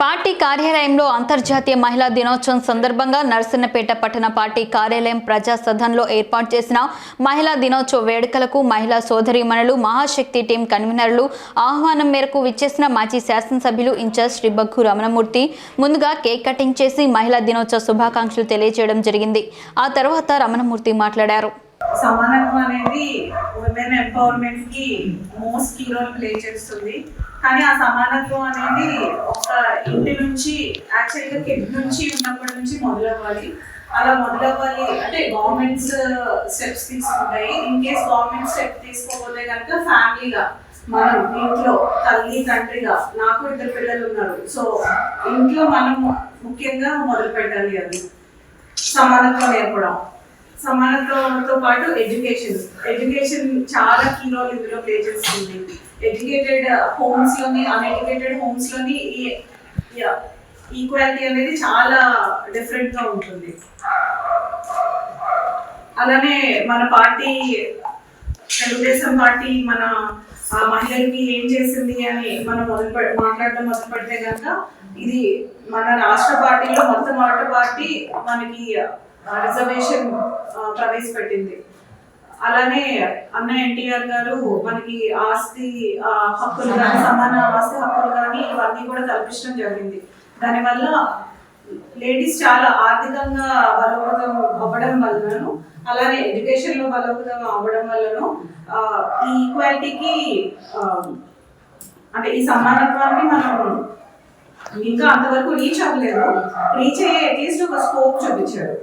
Party కార్యాలయంలో అంతర్జాతీయ మహిళా దినోత్సవం సందర్భంగా నరసన్నపేట పట్టణ పార్టీ కార్యాలయం ప్రజా సదన్లో ఏర్పాటు చేసిన మహిళా దినోత్సవ వేడుకలకు మహిళా సోదరీమణులు మహాశక్తి టీం కన్వీనర్లు ఆహ్వానం మేరకు విచ్చేసిన మాజీ శాసనసభ్యులు ఇన్ఛార్జ్ శ్రీ బగ్గు రమణమూర్తి. ముందుగా కేక్ కటింగ్ చేసి మహిళా దినోత్సవ శుభాకాంక్షలు తెలియజేయడం జరిగింది. ఆ తర్వాత రమణమూర్తి మాట్లాడారు. సమానత్వం అనేది ఉమెన్ ఎంపవర్మెంట్కి మోస్ట్ కీ రోల్ ప్లే చేస్తుంది. కానీ ఆ సమానత్వం అనేది ఒక ఇంటి నుంచి యాక్చువల్గా కిడ్ నుంచి ఉన్నప్పటి నుంచి మొదలవ్వాలి. అలా మొదలవ్వాలి అంటే గవర్నమెంట్స్ స్టెప్స్ uh, తీసుకుంటాయి. ఇన్ కేస్ గవర్నమెంట్ స్టెప్ తీసుకోకపోతే కనుక ఫ్యామిలీగా మనం ఇంట్లో తల్లి తండ్రిగా నాకు ఇద్దరు పిల్లలు ఉన్నారు. సో ఇంట్లో మనం ముఖ్యంగా మొదలు పెట్టాలి అది. సమానత్వం నేర్పడం సమానత్వంతో పాటు ఎడ్యుకేషన్. ఎడ్యుకేషన్ చాలా కీ రోల్ ఇందులో ప్లే చేస్తుంది. ఎడ్యుకేటెడ్ హోమ్స్లోని అన్ఎడ్యుకేటెడ్ హోమ్స్లోని ఈక్వాలిటీ అనేది చాలా డిఫరెంట్గా ఉంటుంది. అలానే మన పార్టీ తెలుగుదేశం పార్టీ మన ఆ, మహిళలకి ఏం చేసింది అని మనం మొదలు మాట్లాడడం మొదలు పెడితే కనుక ఇది మన రాష్ట్ర పార్టీలో మొత్తం ఆట పార్టీ మనకి రిజర్వేషన్ ప్రవేశపెట్టింది. అలానే అన్న ఎన్టీఆర్ గారు మనకి ఆస్తి హక్కులు కానీ సమాన ఆస్తి హక్కులు కానీ ఇవన్నీ కూడా కల్పించడం జరిగింది. దానివల్ల లేడీస్ చాలా ఆర్థికంగా బలోపేతం అవ్వడం వల్లను అలానే ఎడ్యుకేషన్లో బలోపేతం అవ్వడం వల్లను ఈ ఈక్వాలిటీకి అంటే ఈ సమానత్వాన్ని మనం ఇంకా అంతవరకు రీచ్ అవ్వలేదు. రీచ్ అయ్యే అట్లీస్ట్ ఒక స్కోప్ చూపించాడు